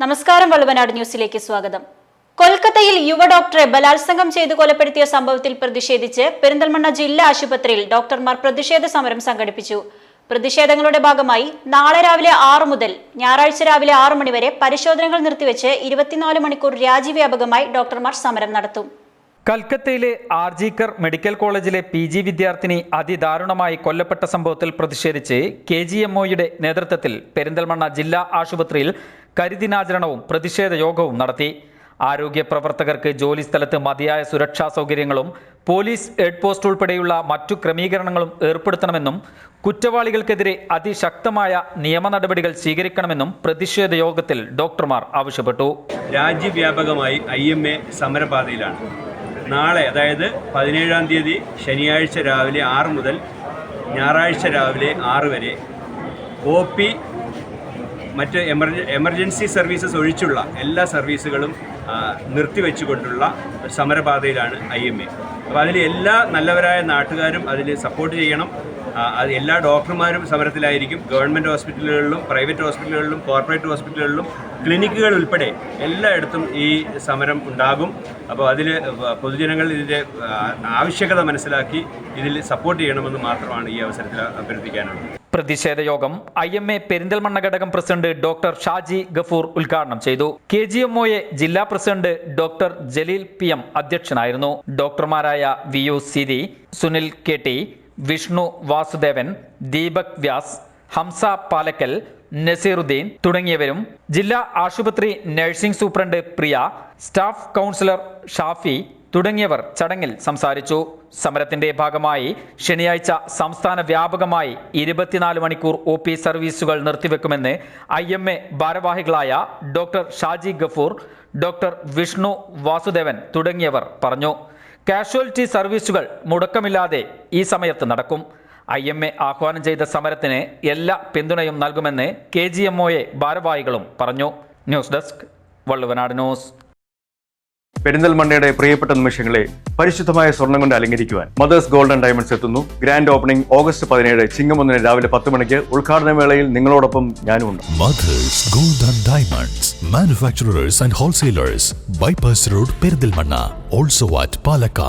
നമസ്കാരം വള്ളുവനാട് ന്യൂസിലേക്ക് സ്വാഗതം. കൊൽക്കത്തയിൽ യുവ ഡോക്ടറെ ബലാത്സംഗം ചെയ്തു കൊലപ്പെടുത്തിയ സംഭവത്തിൽ പ്രതിഷേധിച്ച് പെരിന്തൽമണ്ണ ജില്ലാ ആശുപത്രിയിൽ ഡോക്ടർമാർ പ്രതിഷേധ സമരം സംഘടിപ്പിച്ചു. പ്രതിഷേധങ്ങളുടെ ഭാഗമായി നാളെ രാവിലെ ആറ് മുതൽ ഞായറാഴ്ച രാവിലെ ആറ് മണിവരെ പരിശോധനകൾ നിർത്തിവെച്ച് ഇരുപത്തിനാല് മണിക്കൂർ രാജ്യവ്യാപകമായി ഡോക്ടർമാർ സമരം നടത്തും. കൽക്കത്തയിലെ ആർജിക്കർ മെഡിക്കൽ കോളേജിലെ പി ജി വിദ്യാർത്ഥിനി അതിദാരുണമായി കൊല്ലപ്പെട്ട സംഭവത്തിൽ പ്രതിഷേധിച്ച് കെ ജി എംഒയുടെ നേതൃത്വത്തിൽ പെരിന്തൽമണ്ണ ജില്ലാ ആശുപത്രിയിൽ കരിദിനാചരണവും പ്രതിഷേധ യോഗവും നടത്തി. ആരോഗ്യ പ്രവർത്തകർക്ക് ജോലി സ്ഥലത്ത് മതിയായ സുരക്ഷാ സൗകര്യങ്ങളും പോലീസ് ഹെഡ് പോസ്റ്റ് ഉൾപ്പെടെയുള്ള മറ്റു ക്രമീകരണങ്ങളും ഏർപ്പെടുത്തണമെന്നും കുറ്റവാളികൾക്കെതിരെ അതിശക്തമായ നിയമ നടപടികൾ സ്വീകരിക്കണമെന്നും പ്രതിഷേധ യോഗത്തിൽ ഡോക്ടർമാർ ആവശ്യപ്പെട്ടു. രാജ്യവ്യാപകമായി ഐ എം എ സമരപാതയിലാണ്. നാളെ അതായത് പതിനേഴാം തീയതി ശനിയാഴ്ച രാവിലെ ആറ് മുതൽ ഞായറാഴ്ച രാവിലെ ആറ് വരെ ഒ പി മറ്റ് എമർജ എമർജൻസി സർവീസസ് ഒഴിച്ചുള്ള എല്ലാ സർവീസുകളും നിർത്തിവെച്ചുകൊണ്ടുള്ള സമരപാതയിലാണ് ഐ എം എ. അപ്പോൾ അതിൽ എല്ലാ നല്ലവരായ നാട്ടുകാരും അതിൽ സപ്പോർട്ട് ചെയ്യണം. അത് എല്ലാ ഡോക്ടർമാരും സമരത്തിലായിരിക്കും. ഗവൺമെന്റ് ഹോസ്പിറ്റലുകളിലും പ്രൈവറ്റ് ഹോസ്പിറ്റലുകളിലും കോർപ്പറേറ്റ് ഹോസ്പിറ്റലുകളിലും ക്ലിനിക്കുകൾ ഉൾപ്പെടെ എല്ലായിടത്തും ഈ സമരം ഉണ്ടാകും. അപ്പോൾ അതിൽ പൊതുജനങ്ങൾ ഇതിന്റെ ആവശ്യകത മനസ്സിലാക്കി ഇതിൽ സപ്പോർട്ട് ചെയ്യണമെന്ന് മാത്രമാണ് ഈ അവസരത്തിൽ അഭ്യർത്ഥിക്കാനുള്ളത്. പ്രതിഷേധ യോഗം ഐ എം എ പെരിന്തൽമണ്ണ ഘടകം പ്രസിഡന്റ് ഡോക്ടർ ഷാജി ഗഫൂർ ഉദ്ഘാടനം ചെയ്തു. കെ ജി എം ഒയെ ജില്ലാ president doctor Jaleel P M അധ്യക്ഷനായിരുന്നു. ഡോക്ടർമാരായ V U Siri Sunil K T Vishnu Vasudevan Deepak Vyas Hamza Palakkal Nasiruddin തുടങ്ങിയവരും ജില്ലാ ആശുപത്രി nursing superintendent Priya staff councillor Shafi തുടങ്ങിയവർ ചടങ്ങിൽ സംസാരിച്ചു. സമരത്തിന്റെ ഭാഗമായി ശനിയാഴ്ച സംസ്ഥാന വ്യാപകമായി ഇരുപത്തിനാല് മണിക്കൂർ ഒ പി സർവീസുകൾ നിർത്തിവെക്കുമെന്ന് ഐ എം എ ഭാരവാഹികളായ ഡോക്ടർ ഷാജി ഗഫൂർ ഡോക്ടർ വിഷ്ണു വാസുദേവൻ തുടങ്ങിയവർ പറഞ്ഞു. കാഷ്വാലിറ്റി സർവീസുകൾ മുടക്കമില്ലാതെ ഈ സമയത്ത് നടക്കും. ഐ എം എ ആഹ്വാനം ചെയ്ത സമരത്തിന് എല്ലാ പിന്തുണയും നൽകുമെന്ന് കെ ജി എം ഒയെ ഭാരവാഹികളും പറഞ്ഞു. News desk Valluvanad news. പെരിന്തൽമണ്ണയുടെ പ്രിയപ്പെട്ട നിമിഷങ്ങളെ പരിശുദ്ധമായ സ്വർണം കൊണ്ട് അലങ്കരിക്കുവാൻ മദേഴ്സ് ഗോൾഡൻ ഡയമണ്ട്സ് എത്തുന്നു ഗ്രാൻഡ് ഓപ്പണിംഗ് ഓഗസ്റ്റ് പതിനേഴ് ചിങ്ങമൊന്നിന് രാവിലെ പത്ത് മണിക്ക് ഉദ്ഘാടന വേളയിൽ നിങ്ങളോടൊപ്പം ഞാനുണ്ട് Mother's Golden Diamonds Diamonds, and and wholesalers, road Perinthalmanna also Palakkad.